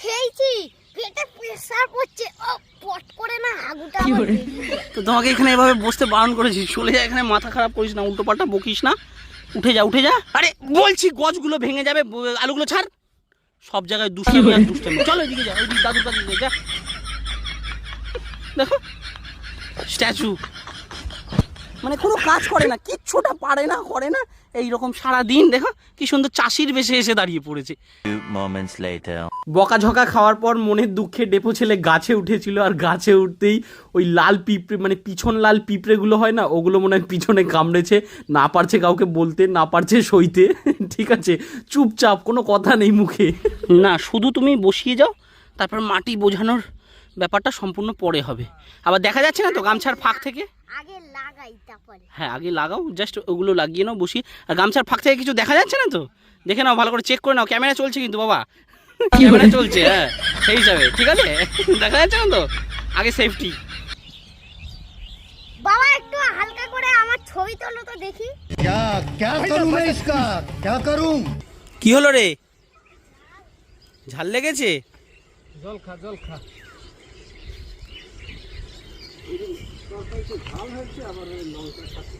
খেয়েছি পেটে প্রেসার পড়ছে ও পট করে না আগুটা তো তোমাকে এখানে এভাবে বসতে বারণ করেছি। চলে যা এখানে মাথা খারাপ করিস না উল্টো পাল্টা বকিস না। উঠে যা উঠে যা। আরে বলছি গছগুলো ভেঙে যাবে আলুগুলো ছাড়। সব জায়গায় দুষ্টামি আর দুষ্টামি চলো এদিকে যা ওই দাদুর কাছে যা। দেখো স্ট্যাচু। মানে কোনো কাজ করে না কিচ্ছুটা পারে না করে না। এই রকম সারা দিন দেখো কি সুন্দর চাষির বেশে এসে দাঁড়িয়ে পড়েছে। বকাঝকা খাওয়ার পর মনের দুঃখে ডেপো ছেলে গাছে উঠেছিল আর গাছে উঠতেই ওই লাল পিঁপড়ে মানে পিছন লাল পিঁপড়েগুলো হয় না ওগুলো মনে হয় পিছনে কামড়েছে না পারছে কাউকে বলতে না পারছে সইতে ঠিক আছে? চুপচাপ কোনো কথা নেই মুখে। না শুধু তুমি বসিয়ে যাও তারপর মাটি বোঝানোর ব্যাপারটা সম্পূর্ণ পরে হবে। আবার দেখা যাচ্ছে না তো গামছার ফাঁক থেকে? আগে হ্যাঁ আগে লাগাও জাস্ট ওগুলো লাগিয়ে নাও বসি আর গামছার ফাঁক থেকে কিছু দেখা যাচ্ছে না তো? দেখে নাও ভালো করে চেক করে নাও ক্যামেরা চলছে কিন্তু বাবা। ক্যামেরা চলছে হ্যাঁ সেই হিসাবে ঠিক আছে? দেখা যাচ্ছে না তো? আগে সেফটি বাবা একটু হালকা করে কি হলো রে? ঝাল লেগেছে? জল খা জল খা। তরকারি ঝাল হয়েছে আবার ওই লঙ্কা খাচ্ছে